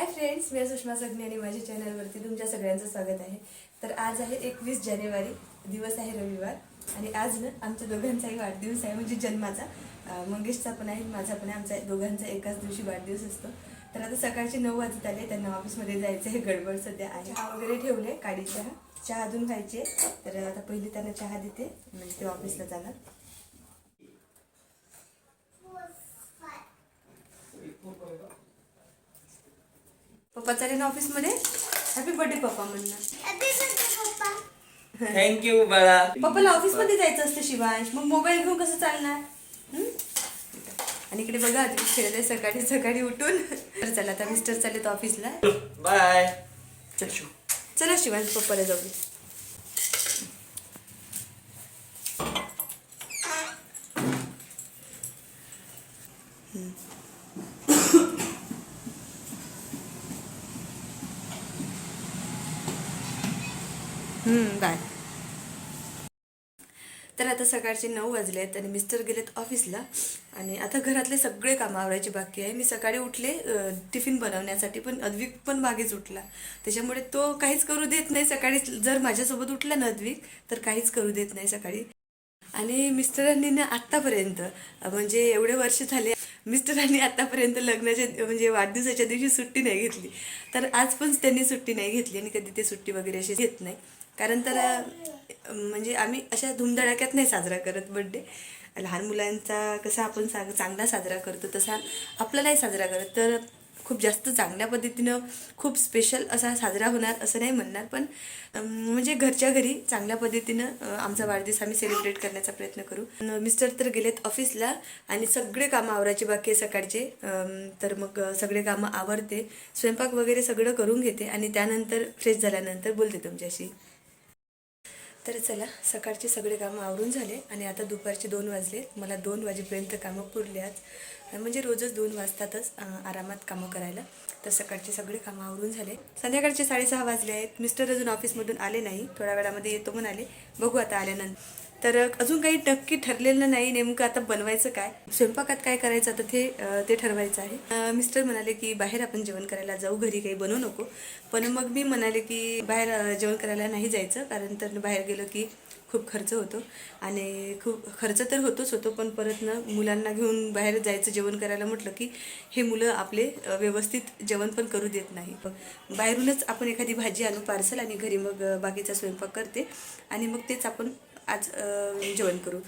हाय friends मी सुषमा सगने आणि माझ्या चॅनलवरती तुमच्या सगळ्यांचं स्वागत आहे. तर आज आहे एकवीस जानेवारी दिवस आहे रविवार आणि आज ना आमच्या दोघांचाही वाढदिवस आहे म्हणजे जन्माचा. मंगेशचा पण आहे माझा पण आहे आमचा दोघांचा एकाच दिवशी वाढदिवस असतो. तर आता सकाळचे नऊ वाजत आले त्यांना ऑफिसमध्ये जायचं आहे गडबड सध्या आहे. चहा वगैरे ठेवले काडी चहा चहा अजून खायचे तर आता पहिले त्यांना चहा देते म्हणजे ते ऑफिसला जाणार. पप्पा चालेल ना ऑफिसमध्ये? हॅपी बर्थडे पप्पा म्हणणं थँक्यू बाळा. पप्पाला ऑफिसमध्ये जायचं असतं शिवांश. मग मोबाईल घेऊन कसं चालणार? हं? आणि इकडे बघा अजून खेळले सकाळी सकाळी उठून. तर चला आता मिस्टर चालेत ऑफिसला. बाय चल चला शिवांश पप्पाला जाऊ दे बाय तर आता सकाळचे नऊ वाजले आहेत आणि मिस्टर गेलेत ऑफिसला आणि आता घरातले सगळे कामं आवरायची बाकी आहे. मी सकाळी उठले टिफिन बनवण्यासाठी पण अद्विक पण मागेच उठला. त्याच्यामुळे तो काहीच करू देत नाही. सकाळी जर माझ्यासोबत उठला ना अद्विक तर काहीच करू देत नाही सकाळी. आणि मिस्टरांनी ना आत्तापर्यंत म्हणजे एवढे वर्ष झाले मिस्टरांनी आत्तापर्यंत लग्नाच्या म्हणजे वाढदिवसाच्या दिवशी सुट्टी नाही घेतली. तर आज पण त्यांनी सुट्टी नाही घेतली आणि कधी ते सुट्टी वगैरे अशी घेत नाही. कारण तर म्हणजे आम्ही अशा धुमधडाक्यात नाही साजरा करत बड्डे लहान मुलांचा कसा आपण सा चांगला साजरा करतो तसा आपला नाही साजरा करत. तर खूप जास्त चांगल्या पद्धतीनं खूप स्पेशल असा साजरा होणार असं नाही म्हणणार. पण म्हणजे घरच्या घरी चांगल्या पद्धतीनं आमचा वाढदिवस आम्ही सेलिब्रेट करण्याचा प्रयत्न करू. मिस्टर तर गेलेत ऑफिसला आणि सगळे कामं आवरायचे बाकी आहे सकाळचे. तर मग सगळे कामं आवरते. स्वयंपाक वगैरे सगळं करून घेते आणि त्यानंतर फ्रेश झाल्यानंतर बोलते तुमच्याशी. तर चला सकाळचे सगळे कामं आवरून झाले आणि आता दुपारचे दोन वाजले. मला दोन वाजेपर्यंत कामं पुरले आज म्हणजे रोजच दोन वाजतातच आरामात कामं करायला. तर सकाळचे सगळे कामं आवरून झाले. संध्याकाळचे साडेसहा वाजले आहेत. मिस्टर अजून ऑफिसमधून आले नाही. थोड्या वेळामध्ये येतो म्हणाले. बघू आता आल्यानंतर. तर अजून काही नक्की ठरलेलं नाही नेमकं आता बनवायचं काय? स्वयंपाकात काय करायचं आता ते ते ठरवायचं आहे. मिस्टर म्हणाले की बाहेर आपण जेवण करायला जाऊ घरी काही बनवू नको. पण मग मी म्हणाले की बाहेर जेवण करायला नाही जायचं कारण तर बाहेर गेलं की खूप खर्च होतो. आणि खूप खर्च तर होतोच होतो पण परत ना मुलांना घेऊन बाहेर जायचं जेवण करायला म्हटलं की हे मुलं आपले व्यवस्थित जेवण पण करू देत नाही. बाहेरूनच आपण एखादी भाजी आणू पार्सल आणि घरी मग बाकीचा स्वयंपाक करते. आणि मग तेच आपण आज जेवण करू.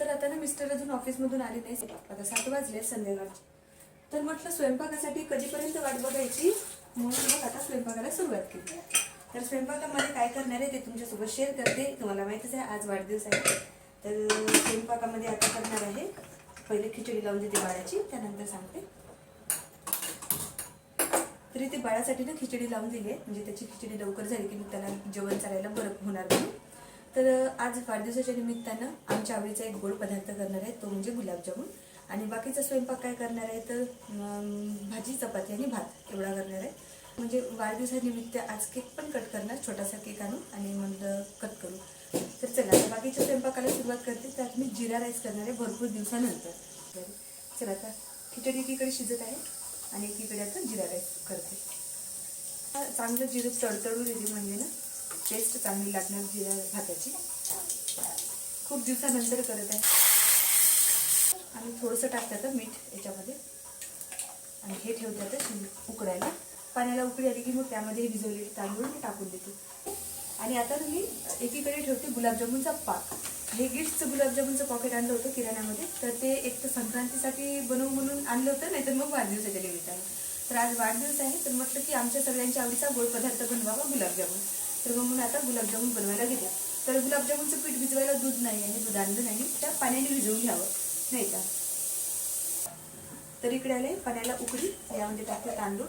तर आता ना मिस्टर अजून ऑफिसमधून आले नाही आता सात वाजले संध्याकाळचे. तर म्हटलं स्वयंपाकासाठी कधीपर्यंत वाट बघायची? म्हणून मग आता स्वयंपाकाला सुरुवात केली. तर स्वयंपाकामध्ये काय करणार आहे ते तुमच्यासोबत शेअर करते. तुम्हाला माहितीच आहे आज वाढदिवस आहे. तर स्वयंपाकामध्ये आता करणार आहे. पहिले खिचडी लावून देते बाळाची त्यानंतर सांगते. तरी ते बाळासाठी ना खिचडी लावून दिली आहे. म्हणजे त्याची खिचडी लवकर झाली की मग त्याला जेवण चालायला बरं होणार म्हणून. तर आज वाढदिवसाच्या निमित्तानं आमच्या आवडीचा एक गोड पदार्थ करणार आहे तो म्हणजे गुलाबजामुन. आणि बाकीचा स्वयंपाक काय करणार आहे तर भाजी चपाती आणि भात एवढा करणार आहे. म्हणजे वाढदिवसानिमित्त आज केक पण कट करणार छोटासा केक आणू आणि मग कट करू. तर चला आता बाकीच्या स्वयंपाकाला सुरुवात करते. त्यात मी जिरा राईस करणार आहे भरपूर दिवसानंतर. चला आता खिचडी एकीकडे शिजत आहे आणि एकीकडे आता जिरा राईस करते. चांगलं जिरं तडतडू दिली म्हणजे ना. टेस्ट चांगली लागणार जिरा भाताची खूप दिवसानंतर करत आहे. आणि थोडंसं टाकतात मीठ याच्यामध्ये. आणि हे ठेवतात उकडायला. पाण्याला उकडी आली की मग त्यामध्ये भिजवलेले तांदूळ मी टाकून देते. आणि आता मी एकीकडे ठेवते गुलाबजामुनचा पाक. हे गिफ्टचं गुलाबजामुनचं पॉकेट आणलं होतं किराण्यामध्ये. तर ते एक तर संक्रांतीसाठी बनवून म्हणून आणलं होतं नाही तर मग वाढदिवसाच्या निमित्तानं. तर आज वाढदिवस आहे तर म्हटलं की आमच्या सगळ्यांच्या आवडीचा गोड पदार्थ बनवावा गुलाबजामुन. तर मग म्हणून आता गुलाबजामुन बनवायला घेते तर गुलाबजामुनचं पीठ भिजवायला दूध नाही आहे दूध आणलं नाही. त्या पाण्याने भिजवून घ्यावं. नाही का? तर इकडे आले पाण्याला उकडी यामध्ये टाकले तांदूळ.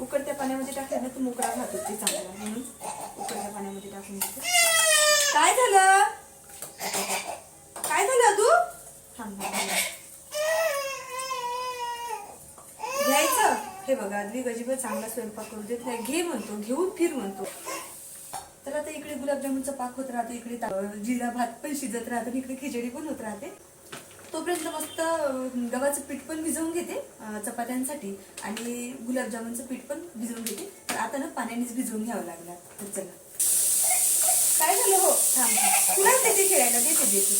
उकडत्या पाण्यामध्ये टाकले ना तो मोकळा भात होते चांगला. म्हणून उकडत्या पाण्यामध्ये टाकून घेतो काय झालं? काय झालं तू थांब घ्यायचं? हे बघा अगदी गजीबर चांगला स्वयंपाक करू देत नाही. घे म्हणतो घेऊन फिर म्हणतो. तर आता इकडे गुलाबजामुनचा पाक होत राहतो इकडे जिरा भात पण शिजत राहतो आणि इकडे खिचडी पण होत राहते. तोपर्यंत मस्त गव्हाचं पीठ पण भिजवून घेते चपात्यांसाठी आणि गुलाबजामुनचं पीठ पण भिजवून घेते. तर आता ना पाण्यानेच भिजवून घ्यावं लागणार. तर चला. काय झालं हो? थांब तुला देते खेळायला? देते देते.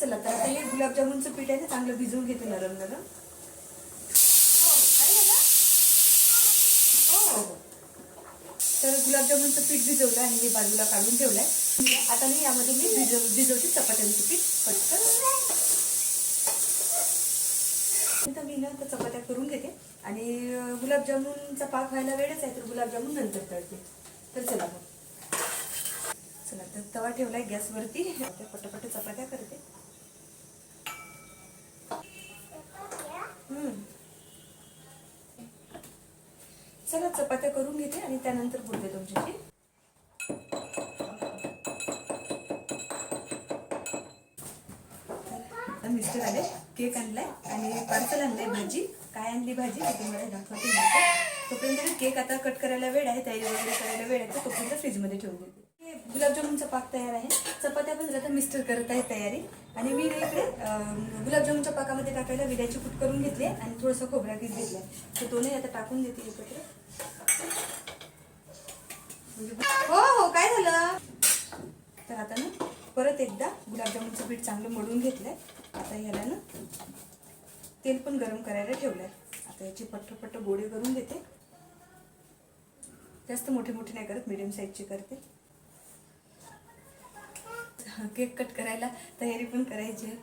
चला तर आता हे गुलाबजामुनचं पीठ आहे ते चांगलं भिजवून घेते नरम नरम हो, काय झालं? हो, हो, हो. तर गुलाबजामुनचं पीठ भिजवलं आणि हे बाजूला काढून ठेवलं आहे आता मी यामध्ये मी भिजव भिजवते चपात्यांचं पीठ पटकन. आता मी ना तर चपात्या करून घेते. आणि गुलाबजामुनचा पाक व्हायला वेळच आहे तर गुलाबजामुन नंतर तळते. तर चला मग. चला तर तवा ठेवलाय गॅसवरती. पटापट चपात्या करते. चला चपात्या करून घेते आणि त्यानंतर बोलते तुमच्याशी. आता मिस्टर आले केक आणलाय आणि पार्सल आणलंय भाजी. काय आणली भाजी? ते तुम्हाला दाखवते तोपर्यंत केक आता कट करायला वेळ आहे तयारी वगैरे करायला वेळ आहे तर तोपर्यंत फ्रीजमध्ये ठेवून देते. हे गुलाबजामुनचा पाक तयार आहे. चपात्या पण आता मिस्टर करत आहे तयारी. आणि मी इकडे गुलाबजामुनच्या पाकामध्ये टाकायला विड्याची कूट करून घेतली आहे आणि थोडंसं खोबरा किस घेतलाय. तर दोन्ही आता टाकून देते एकत्र. हो हो काय झालं? तर आता ना परत एकदा गुलाबजामुनचं पीठ चांगलं मळून घेतलंय. आता ह्याला ना तेल पण गरम करायला ठेवलंय. आता याची पट्ट पट्ट गोळे करून देते जास्त मोठे मोठे नाही करत मिडियम साईजचे करते. हा, केक कट करायला तयारी पण करायची आहे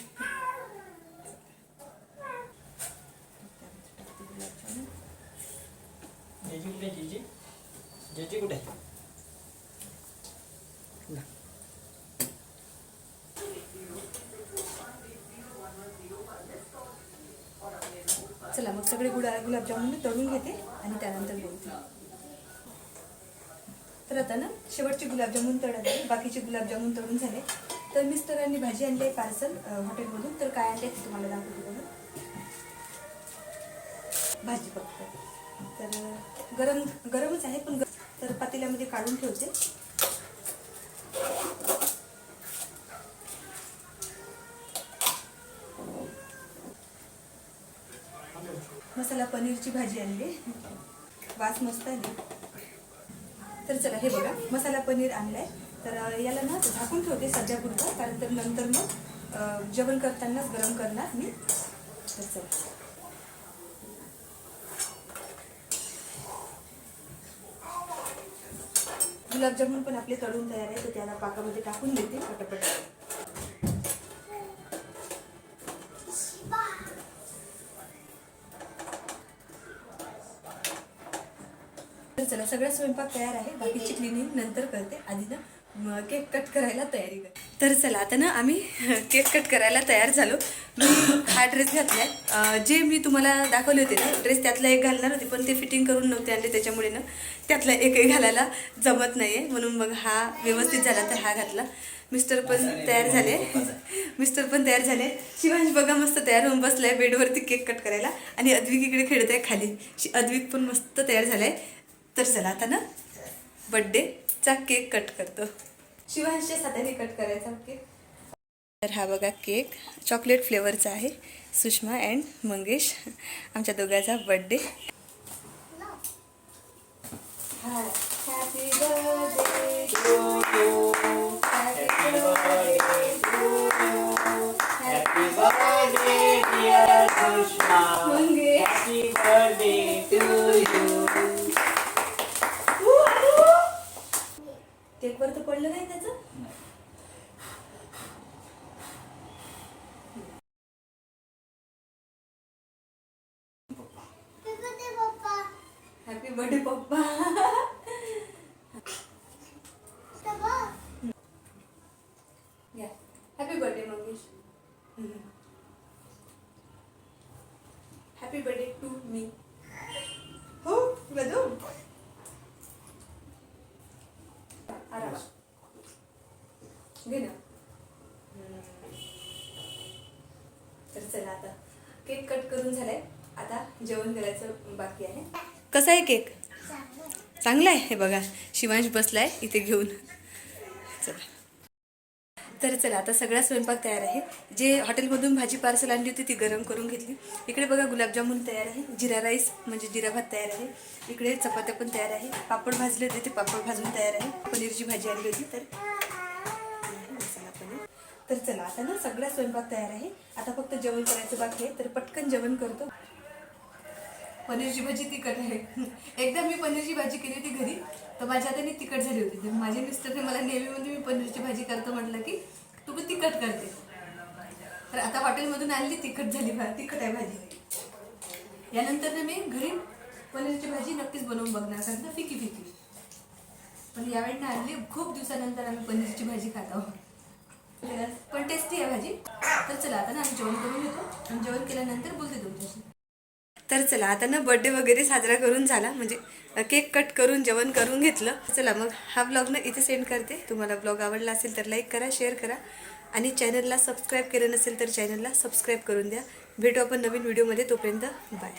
टाकते गुलाबजामुन. जेजी कुठे जेजी? जेजी कुठे चला मग सगळे गुडा गुलाबजामुन मी तळून घेते आणि त्यानंतर बोलते तर आता ना शेवटचे गुलाबजामुन तळले बाकीचे गुलाबजामुन तळून झाले. तर मिस्टरांनी भाजी आणली आहे पार्सल हॉटेलमधून. तर काय आणले ते तुम्हाला दाखवते बघून भाजी फक्त. तर गरम गरमच आहे पण ग- तर पातेल्यामध्ये काढून ठेवते. मसाला पनीरची भाजी आणली. वास मस्त आली तर चला हे बघा. मसाला पनीर आणलाय. तर याला ना झाकून ठेवते सध्या पुरतं कारण तर नंतर मग जेवण करतानाच गरम करणार मी. तर चला. गुलाबजामुन पण आपले तळून तयार आहे तर त्याला पाकामध्ये टाकून देते पटापट. तर चला सगळा स्वयंपाक तयार आहे. बाकीची क्लिनिंग नंतर करते. आधी ना केक कट करायला तयारी करते. तर चला आता ना आम्ही केक कट करायला तयार झालो. मी हा ड्रेस घातला आहे जे मी तुम्हाला दाखवले होते ना ड्रेस त्यातला एक घालणार होते पण ते फिटिंग करून नव्हते आणले त्याच्यामुळे ना त्यातला एकही घालायला जमत नाही आहे म्हणून मग हा व्यवस्थित झाला तर हा घातला. मिस्टर पण तयार झाले. मिस्टर पण तयार झाले. शिवांश बघा मस्त तयार होऊन बसलाय बेडवरती केक कट करायला. आणि अद्विक इकडे खेळत आहे खाली अद्विक पण मस्त तयार झालाय. तर चला आता ना बड्डेचा केक कट करतो. शिवांशच्या हाताने कट करायचा केक तर हा बघा केक चॉकलेट फ्लेवरचा आहे. सुषमा अँड मंगेश आमच्या दोघांचा बड्डे हॅपी बर्थडे पप्पा. Happy birthday Mangesh. Happy birthday to मी हो बदू आराम. घे ना. तर चला आता. केक कट करून झालाय. आता जेवण करायचं बाकी आहे. कसा आहे केक? चांगला आहे. हे बघा शिवांश बसला आहे इथे घेऊन. चला. तर चला आता सगळा स्वयंपाक तयार आहे. जे हॉटेलमधून भाजी पार्सल आणली होती ती गरम करून घेतली. इकडे बघा गुलाबजामुन तयार आहे. जिरा राईस म्हणजे जिरा भात तयार आहे. इकडे चपात्या पण तयार आहे. पापड भाजले होते ते पापड भाजून तयार आहे. पनीरची भाजी आणली होती तर. पनीर. तर चला आता ना सगळा स्वयंपाक तयार आहे. आता फक्त जेवण करायचं बाकी आहे तर पटकन जेवण करतो. पनीरची भाजी तिखट आहे. एकदा मी पनीरची भाजी केली होती घरी तर माझ्या हाताने तिखट झाली होती. तर माझे मिस्टरने मला नेहमी म्हणजे मी पनीरची भाजी करतो म्हटलं की तू पण तिखट करते. तर आता हॉटेलमधून आणली तिखट झाली भा तिखट आहे भाजी. यानंतर ना मी घरी पनीरची भाजी नक्कीच बनवून बघणार कारण फिकी फिकी. पण यावेळी ना आणली खूप दिवसानंतर आम्ही पनीरची भाजी खात आहोत. पण टेस्टी आहे भाजी. तर चला आता ना आम्ही जेवण करून घेतो. आणि जेवण केल्यानंतर बोलते तुमच्याशी. तर चला आता ना बर्थडे वगैरे साजरा करून झाला. म्हणजे केक कट करून जेवण करून घेतलं. चला मग हा ब्लॉग ना इथे सेंड करते. तुम्हाला ब्लॉग आवडला असेल तर लाईक करा शेअर करा. आणि चॅनलला सबस्क्राईब केलं नसेल तर चॅनलला सबस्क्राईब करून द्या. भेटू आपण नवीन व्हिडिओमध्ये तोपर्यंत बाय